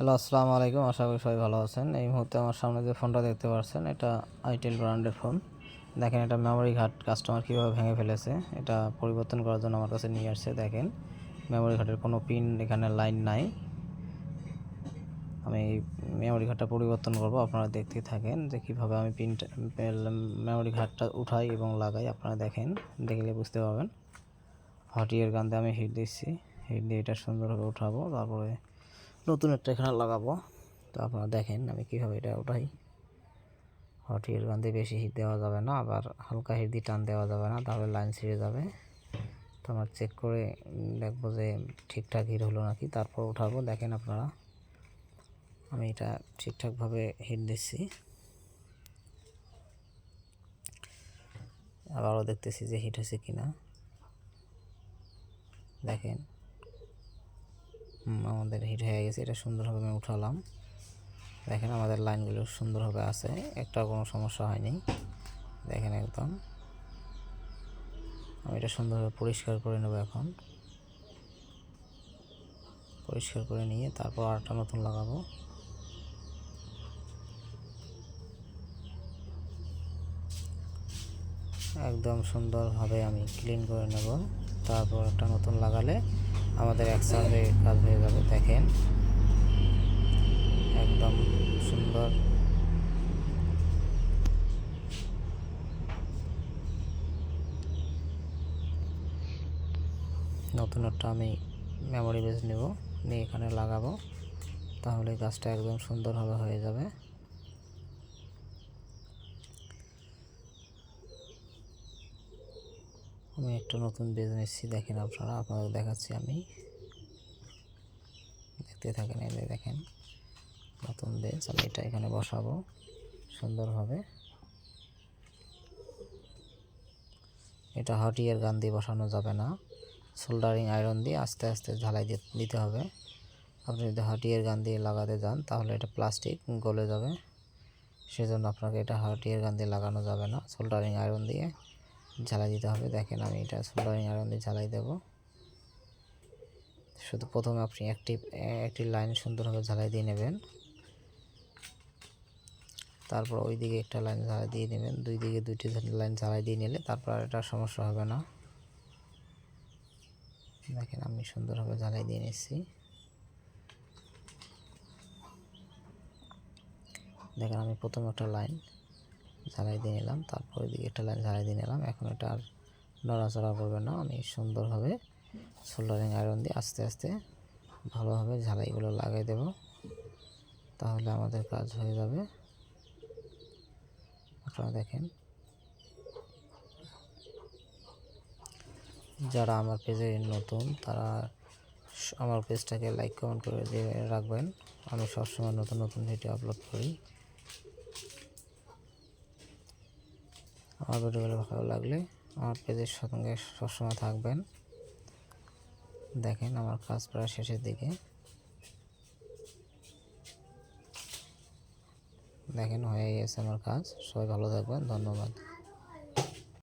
Hello, আসসালামু আলাইকুম। আশা করি সবাই ভালো আছেন। এই মুহূর্তে আমার সামনে যে ফোনটা দেখতে পাচ্ছেন, এটা আইটেল ব্র্যান্ডের ফোন। দেখেন, এটা মেমোরি ঘাট কাস্টমার কীভাবে ভেঙে ফেলেছে, এটা পরিবর্তন করার জন্য আমার কাছে নিয়ে আসছে। দেখেন মেমোরি ঘাটের কোনো পিন এখানে লাইন নাই। আমি মেমোরি ঘাটটা পরিবর্তন করব, আপনারা দেখতেই থাকেন যে কীভাবে আমি পিনটা মেমোরি ঘাটটা উঠাই এবং লাগাই, আপনারা দেখেন, দেখলে বুঝতে পারবেন। হটিয়ের গান দিয়ে আমি হিট দিচ্ছি। হিট দিয়ে এটা সুন্দরভাবে উঠাবো, তারপরে নতুন একটা এখানে লাগাবো। তো আপনারা দেখেন আমি কীভাবে এটা উঠাই। হটিয়ের গান দিয়ে বেশি হিট দেওয়া যাবে না, আবার হালকা হিট দিয়ে টান দেওয়া যাবে না, তাহলে লাইন ছিঁড়ে যাবে। তো আমরা চেক করে দেখব যে ঠিকঠাক হিট হলো নাকি, তারপর উঠাবো। দেখেন আপনারা, আমি এটা ঠিকঠাকভাবে হিট দিচ্ছি। আবারও দেখতেছি যে হিট হয়েছে কিনা। দেখেন আমাদের হিট হয়ে গেছে, এটা সুন্দরভাবে আমি উঠালাম। দেখেন আমাদের লাইনগুলো সুন্দরভাবে আছে একটা কোনো সমস্যা হয়নি। দেখেন একদম। আমি এটা সুন্দরভাবে পরিষ্কার করে নেব এখন। পরিষ্কার করে নিয়ে তারপর আরেকটা নতুন লাগাবো। একদম সুন্দরভাবে আমি ক্লিন করে নেব। তারপর একটা নতুন লাগালে আমাদের একসাথে কাজ হয়ে যাবে, দেখেন। একদম সুন্দর। নতুন একটা আমি মেমোরি বেস নেব, নিয়ে এখানে লাগাবো তাহলে গাছটা একদম সুন্দরভাবে হয়ে যাবে। আমি একটা নতুন বেজ নিচ্ছি দেখেন আপনারা, আপনাদের দেখাচ্ছি আমি। দেখতে থাকেন, এই দেখেন, নতুন বেজ আমি এটা এখানে বসাবো সুন্দরভাবে। এটা হটিয়ার গান দিয়ে বসানো যাবে না। সোল্ডারিং আয়রন দিয়ে আস্তে আস্তে ঝালাই দিতে হবে। আপনি যদি হটিয়ার গান দিয়ে লাগাতে যান, তাহলে এটা প্লাস্টিক গলে যাবে। সেজন্য আপনাকে এটা হটিয়ার গান দিয়ে লাগানো যাবে না সোল্ডারিং আয়রন দিয়ে। ঝালাই দিতে হবে। দেখেন আমি এটা সোল্ডারিং আয়রন দিয়ে ঝালাই দেবো। শুধু প্রথমে আপনি একটি একটি লাইন সুন্দরভাবে ঝালাই দিয়ে নেবেন। তারপর ওই দিকে একটা লাইন ঝালাই দিয়ে নেবেন। দুই দিকে দুইটি লাইন ঝালাই দিয়ে নিলে তারপর আর এটা সমস্যা হবে না। দেখেন আমি সুন্দরভাবে ঝালাই দিয়ে নিচ্ছি। দেখেন আমি প্রথম একটা লাইন ঝালাই দিয়ে নিলাম, তারপর দিকে একটা লাইন ঝালাই দিয়ে নিলাম। এখন এটা আর নড়াচড়া করবে না, আমি সুন্দরভাবে সোল্ডারিং আয়রন দিয়ে আস্তে আস্তে ভালোভাবে ঝালাইগুলো লাগাই দেব। তাহলে আমাদের কাজ হয়ে যাবে। আপনারা দেখেন। যারা আমার পেজে নতুন, তারা আমার পেজটাকে লাইক, কমেন্ট করে দিয়ে রাখবেন। আমি সবসময় নতুন নতুন ভিডিও আপলোড করি। আমার ভিডিওগুলো ভালো লাগলে আমার পেজের সঙ্গে সবসময় থাকবেন। দেখেন আমার কাজ প্রায় শেষের দিকে। দেখেন হয়ে গেছে আমার কাজ। সবাই ভালো থাকবেন, ধন্যবাদ।